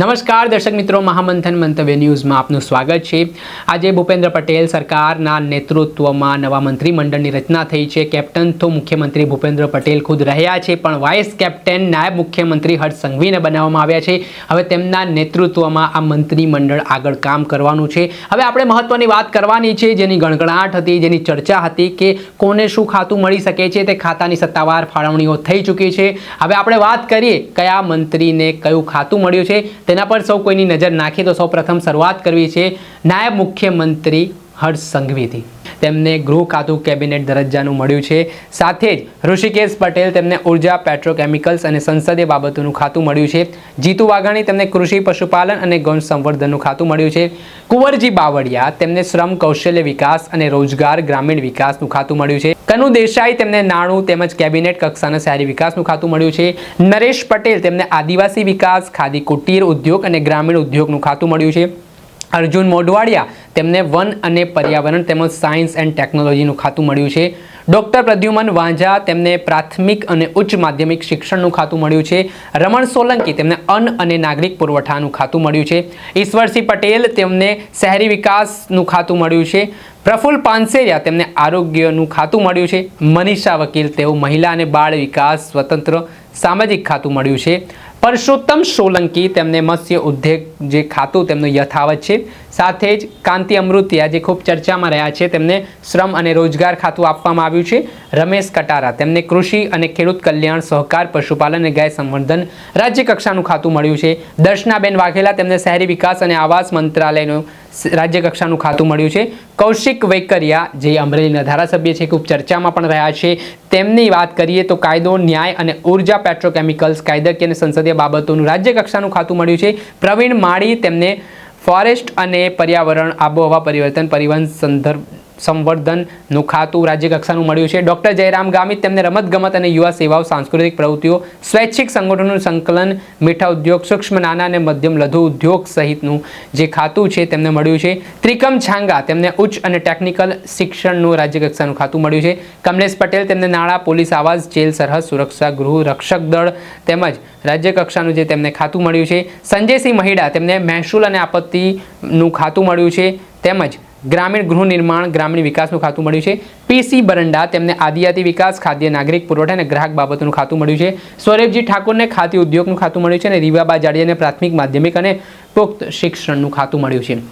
નમસ્કાર દર્શક મિત્રો, મહામંથન મંતવ્ય ન્યૂઝમાં આપનું સ્વાગત છે. આજે ભૂપેન્દ્ર પટેલ સરકારના નેતૃત્વમાં નવા મંત્રીમંડળની રચના થઈ છે. કેપ્ટન તો મુખ્યમંત્રી ભૂપેન્દ્ર પટેલ ખુદ રહ્યા છે, પણ વાઇસ કેપ્ટન નાયબ મુખ્યમંત્રી હર્ષ સંઘવીને બનાવવામાં આવ્યા છે. હવે તેમના નેતૃત્વમાં આ મંત્રીમંડળ આગળ કામ કરવાનું છે. હવે આપણે મહત્વની વાત કરવાની છે, જેની ગણગણાટ હતી, જેની ચર્ચા હતી કે કોને શું ખાતું મળી શકે છે, તે ખાતાની સત્તાવાર ફાળવણીઓ થઈ ચૂકી છે. હવે આપણે વાત કરીએ કયા મંત્રીને કયું ખાતું મળ્યું છે. તેના પર સૌ કોઈની નજર નાખીએ તો સૌ પ્રથમ શરૂઆત કરવી છે નાયબ મુખ્યમંત્રી હર્ષ સંઘવીથી. તેમને ગૃહ ખાતું કેબિનેટ દરજ્જાનું મળ્યું છે. સાથે જ ઋષિકેશ પટેલ તેમને ઊર્જા, પેટ્રોકેમિકલ્સ અને સંસદીય બાબતોનું ખાતું મળ્યું છે. જીતુ વાઘાણી તેમને કૃષિ, પશુપાલન અને ગૌણ સંવર્ધનનું ખાતું મળ્યું છે. કુંવરજી બાવળિયા તેમને શ્રમ, કૌશલ્ય વિકાસ અને રોજગાર, ગ્રામીણ વિકાસનું ખાતું મળ્યું છે. કનુ દેસાઈ તેમને નાણું તેમજ કેબિનેટ કક્ષાના શહેરી વિકાસનું ખાતું મળ્યું છે. નરેશ પટેલ તેમને આદિવાસી વિકાસ, ખાદી, કુટીર ઉદ્યોગ અને ગ્રામીણ ઉદ્યોગનું ખાતું મળ્યું છે. અર્જુન મોઢવાડિયા, તેમને વન અને પર્યાવરણ તેમજ સાયન્સ એન્ડ ટેકનોલોજીનું ખાતું મળ્યું છે. ડૉક્ટર પ્રદ્યુમન વાંઝા તેમને પ્રાથમિક અને ઉચ્ચ માધ્યમિક શિક્ષણનું ખાતું મળ્યું છે. રમણ સોલંકી તેમને અન્ન અને નાગરિક પુરવઠાનું ખાતું મળ્યું છે. ઈશ્વરસિંહ પટેલ તેમને શહેરી વિકાસનું ખાતું મળ્યું છે. પ્રફુલ્લ પાનસેરિયા તેમને આરોગ્યનું ખાતું મળ્યું છે. મનીષા વકીલ તેઓ મહિલા અને બાળ વિકાસ સ્વતંત્ર સામાજિક ખાતું મળ્યું છે. પરસોત્તમ સોલંકી તેમને મત્સ્ય ઉદ્યોગ જે ખાતું તેમનું યથાવત છે. સાથે જ કાંતિ અમૃતિયા જે ખૂબ ચર્ચામાં રહ્યા છે. તેમને શ્રમ અને રોજગાર ખાતું આપવામાં આવ્યું છે. રમેશ કટારા, તેમને કૃષિ અને ખેડૂત કલ્યાણ સહકાર, પશુપાલન અને ગાય સંવર્ધન રાજ્ય કક્ષાનું ખાતું મળ્યું છે. દર્શનાબેન વાઘેલા, તેમને શહેરી વિકાસ અને આવાસ મંત્રાલયનું રાજ્ય કક્ષાનું ખાતું મળ્યું છે. કૌશિક વૈકરિયા, જે અમરેલીના ધારાસભ્ય છે, ખૂબ ચર્ચામાં પણ રહ્યા છે. તેમની વાત કરીએ તો કાયદો, ન્યાય અને ઊર્જા પેટ્રોકેમિકલ્સ કાયદાકીય અને સંસદીય બાબતોનું રાજ્ય કક્ષાનું ખાતું મળ્યું છે. પ્રવીણ માળી તેમને ફોરેસ્ટ અને પર્યાવરણ આબોહવા પરિવર્તન પરિવહન સંદર્ભ સંવર્ધનનું ખાતું રાજ્ય કક્ષાનું મળ્યું છે. ડૉક્ટર જયરામ ગામિત તેમને રમતગમત અને યુવા સેવાઓ, સાંસ્કૃતિક પ્રવૃત્તિઓ, સ્વૈચ્છિક સંગઠનોનું સંકલન, મીઠા ઉદ્યોગ, સૂક્ષ્મ નાના અને મધ્યમ લઘુ ઉદ્યોગ સહિતનું જે ખાતું છે તેમને મળ્યું છે. ત્રિકમ છાંગા તેમને ઉચ્ચ અને ટેકનિકલ શિક્ષણનું રાજ્ય કક્ષાનું ખાતું મળ્યું છે. કમલેશ પટેલ તેમને નાણાં, પોલીસ આવાસ, જેલ સરહદ સુરક્ષા ગૃહ, રક્ષક દળ તેમજ રાજ્ય કક્ષાનું જે તેમને ખાતું મળ્યું છે. સંજયસિંહ મહિડા તેમને મહેસૂલ અને આપત્તિનું ખાતું મળ્યું છે. તેમજ ગ્રામીણ ગૃહ નિર્માણ, ગ્રામીણ વિકાસનું ખાતું મળ્યું છે. પીસી બરંડા તેમને આદિજાતિ વિકાસ, ખાદ્ય, નાગરિક પુરવઠા અને ગ્રાહક બાબતોનું ખાતું મળ્યું છે. સૌરભજી ઠાકોરને ખાતી ઉદ્યોગનું ખાતું મળ્યું છે અને રીવાબા જાડિયાને પ્રાથમિક માધ્યમિક અને પુખ્ત શિક્ષણનું ખાતું મળ્યું છે.